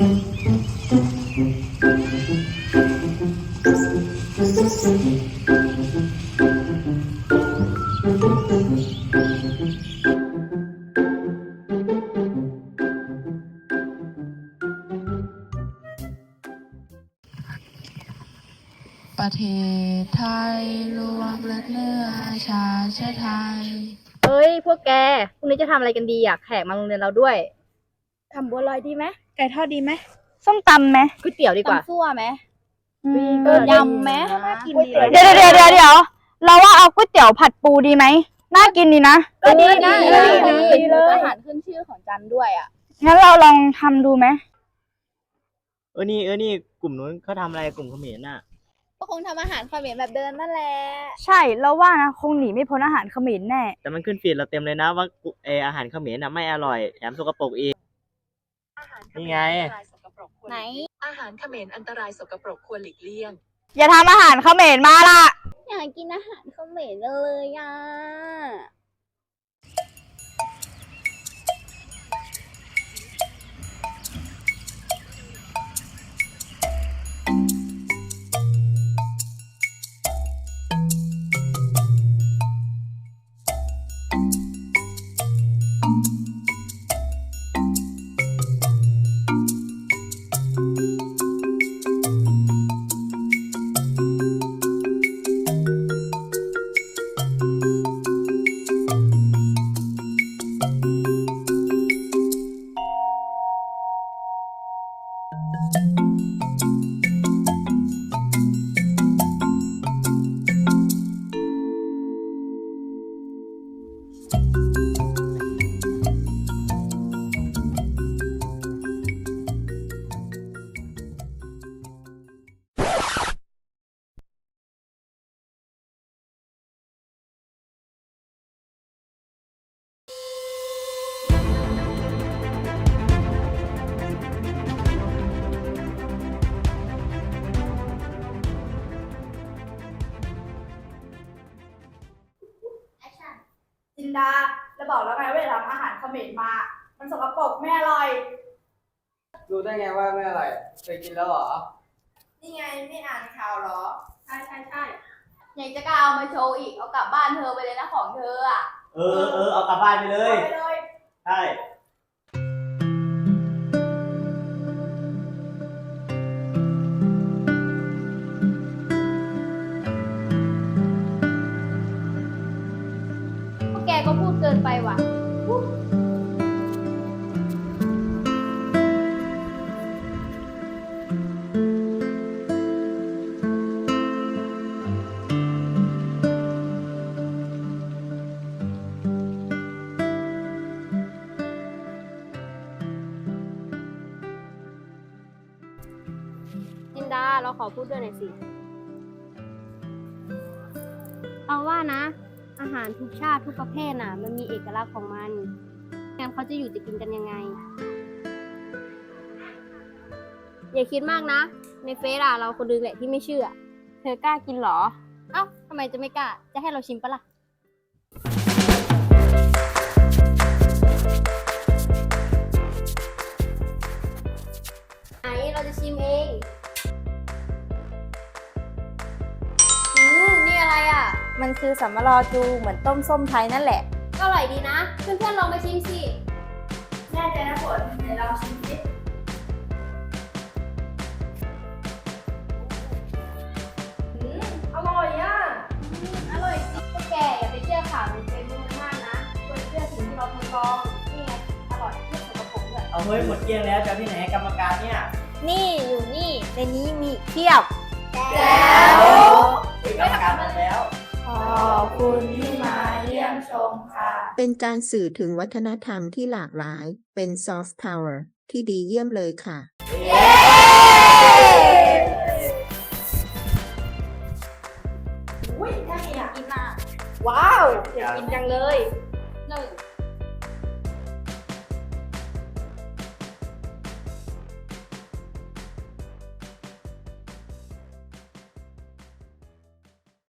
ประเทศไทยรวมเลือดเนื้อชาชาติไทย เฮ้ย พวกแก พรุ่งนี้จะทำอะไรกันดีอะแขกมาโรงเรียนเราด้วย ทำบัวลอยดีไหมไก่ทอดดีไหมส้มตำไหมก๋วยเตี๋ยวดีกว่า ตำซั่วไหมอืมเออยำไหมน่ากินดีเลยเดี๋ยวเดี๋ยวเดี๋ยวเดี๋ยวเราว่าเอาก๋วยเตี๋ยวผัดปูดีไหมน่ากินดีนะก็ดีนะดีดีดีดีดีเลยอาหารขึ้นชื่อของจันด้วยอะ งั้นเราลองทำดูไหมเออนี่เออนี่กลุ่มนู้นเขาทำอะไรกลุ่มเขมรน่ะ ก็คงทำอาหารเขมรแบบเดิมนั่นแหละใช่เราว่านะคงหนีไม่พ้นอาหารเขมรแน่แต่มันขึ้นฟีดเราเต็มเลยนะว่าเอออาหารเขมรน่ะไม่อร่อยแถมสกปรกอีก นี่ไง ไหน อาหารเขมรอันตรายสกปรกควรหลีกเลี่ยง อย่าทำอาหารเขมรมาล่ะ อยากกินอาหารเขมรเลยอะ จินดาเราบอกแล้วไงว่าอย่าทำอาหารเขมรมา มันสกปรกไม่อร่อย รู้ได้ไงว่าไม่อร่อยเคยกินแล้วเหรอ นี่ไงไม่อ่านข่าวเหรอ ใช่ใช่ใช่ยังจะกล้าเอามาโชว์อีก เอากลับบ้านเธอไปเลยนะของเธออะ เออเออเอากลับบ้านไปเลยไปเลย ใช่ เราขอพูดด้วยหน่อยสิเอาว่านะ อาหารทุกชาติทุกประเภทน่ะ มันมีเอกลักษณ์ของมันงั้นเขาจะอยู่จะกินกันยังไง อย่าคิดมากนะ ในเฟซอะเราคนดึงแหละที่ไม่เชื่อ เธอกล้ากินเหรอ เอ้าทำไมจะไม่กล้า จะให้เราชิมปะล่ะ ไหนเราจะชิมเอง มันคือสัมมารอจูเหมือนต้มส้มไทยนั่นแหละ ก็อร่อยดีนะ เพื่อนๆลองไปชิมสิ แน่ใจนะฝนไหนลองชิมสิอืมอร่อยอะอร่อยจริงพวกแกอย่าไปเชื่อข่าวในเฟซบุ๊กมากนะควรเชื่อสิ่งที่เราทดลองนี่ไงอร่อยเพื่อสุขภาพด้วยเอาเฮ้ยหมดเกลี้ยงแล้วจะเอาที่ไหนกรรมการเนี่ยนี่อยู่นี่ในนี้มีเทียบ แล้วเฮ้ยกรรมการมาแล้ว ขอบคุณที่มาเยี่ยมชมค่ะ เป็นการสื่อถึงวัฒนธรรมที่หลากหลาย เป็นซอฟต์พาวเวอร์ที่ดีเยี่ยมเลยค่ะ อุ้ยน่ากินอะกินมาว้าว อยากกินจังเลยหนึ่ง